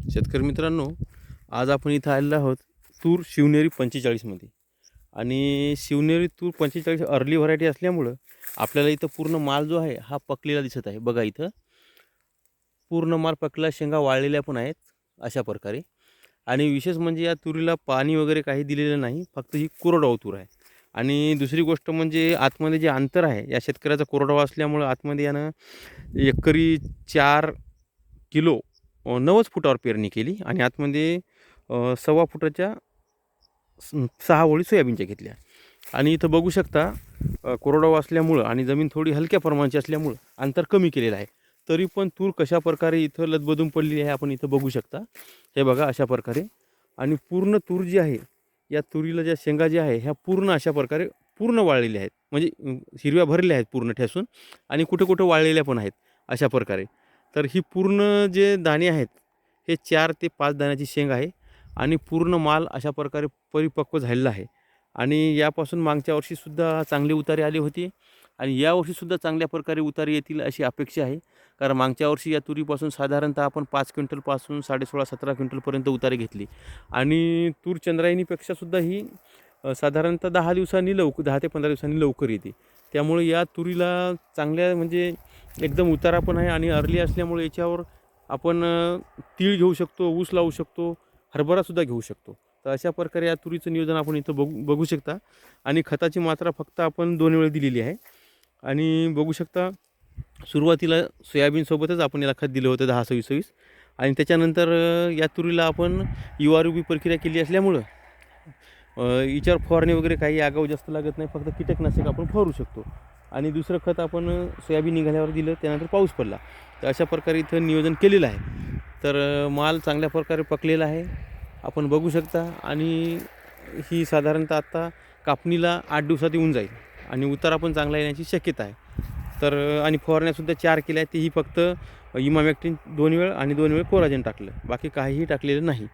शेतकरी मित्रांनो आज आपण इथं आलेलो आहोत तूर शिवनेरी पंचेचाळीसमध्ये आणि शिवनेरी तूर पंचेचाळीस अर्ली व्हरायटी असल्यामुळं आपल्याला इथं पूर्ण माल जो आहे हा पकलेला दिसत आहे. बघा इथं. पूर्ण माल पकला शेंगा वाळलेल्या पण आहेत अशा प्रकारे. आणि विशेष म्हणजे या तुरीला पाणी वगैरे काही दिलेलं नाही फक्त ही कोरडाव तूर आहे. आणि दुसरी गोष्ट म्हणजे आतमध्ये जे अंतर आहे या शेतकऱ्याचा कोरडावा असल्यामुळं आतमध्ये यानं एकरी चार किलो नवच नव्वद फुटावर पेरणी केली आणि आतमध्ये सव्वा फुटाच्या सहा ओळी सोयाबीनच्या घेतल्या. आणि इथं बघू शकता कोरडाव कोरडवाहू असल्यामुळं आणि जमीन थोडी हलक्या प्रमाणाची असल्यामुळं अंतर कमी केलेलं आहे. तरी पण तूर कशा प्रकारे इथं लदबदून पडलेली आहे आपण इथं बघू शकता. हे बघा अशा प्रकारे. आणि पूर्ण तूर जी आहे या तुरीला ज्या शेंगा ज्या आहे ह्या पूर्ण अशा प्रकारे पूर्ण वाळलेल्या आहेत. म्हणजे हिरव्या भरलेल्या आहेत पूर्ण ठेसून आणि कुठे कुठं वाळलेल्या पण आहेत अशा प्रकारे. तर ही पूर्ण जे दाणे आहेत हे चार ते पाच दाण्याची शेंग आहे आणि पूर्ण माल अशा प्रकारे परिपक्व झालेला आहे. आणि यापासून मागच्या वर्षीसुद्धा चांगली उतारे आली होती आणि यावर्षीसुद्धा चांगल्या प्रकारे उतारी येतील अशी अपेक्षा आहे. कारण मागच्या वर्षी या तुरीपासून साधारणतः आपण पाच क्विंटलपासून साडेसोळा सतरा क्विंटलपर्यंत उतारी घेतली. आणि तूर चंद्रायणीपेक्षासुद्धा ही साधारणतः दहा दिवसांनी लवकर दहा ते पंधरा दिवसांनी लवकर येते. त्यामुळे या तुरीला चांगल्या म्हणजे एकदम उतारा पण आहे आणि अर्ली असल्यामुळे याच्यावर आपण तीळ घेऊ शकतो ऊस लावू शकतो हरभरासुद्धा घेऊ शकतो. तर अशा प्रकारे या तुरीचं नियोजन आपण इथं बघू बघू शकता. आणि खताची मात्रा फक्त आपण दोन वेळ दिलेली आहे. आणि बघू शकता सुरुवातीला सोयाबीनसोबतच आपण याला खत दिलं होतं दहा सव्वीस सव्वीस. आणि त्याच्यानंतर या तुरीला आपण यू आर बी प्रक्रिया केली असल्यामुळं हिच्यावर फवारणी वगैरे काही आगाऊ जास्त लागत नाही. फक्त कीटकनाशक आपण फवारू शकतो. आणि दुसरं खत आपण सोयाबीन निघाल्यावर दिलं त्यानंतर पाऊस पडला. तर अशा प्रकारे इथं नियोजन केलेलं आहे. तर माल चांगल्या प्रकारे पकलेला आहे. आपण बघू शकता. आणि ही साधारणतः आत्ता कापणीला आठ दिवसात येऊन जाईल. आणि उतारा पण चांगला येण्याची शक्यता आहे. तर आणि फवारण्यासुद्धा चार केल्या तेही फक्त इमामॅक्टिन दोन वेळ आणि दोन वेळ कोराजन टाकलं. बाकी काहीही टाकलेलं नाही.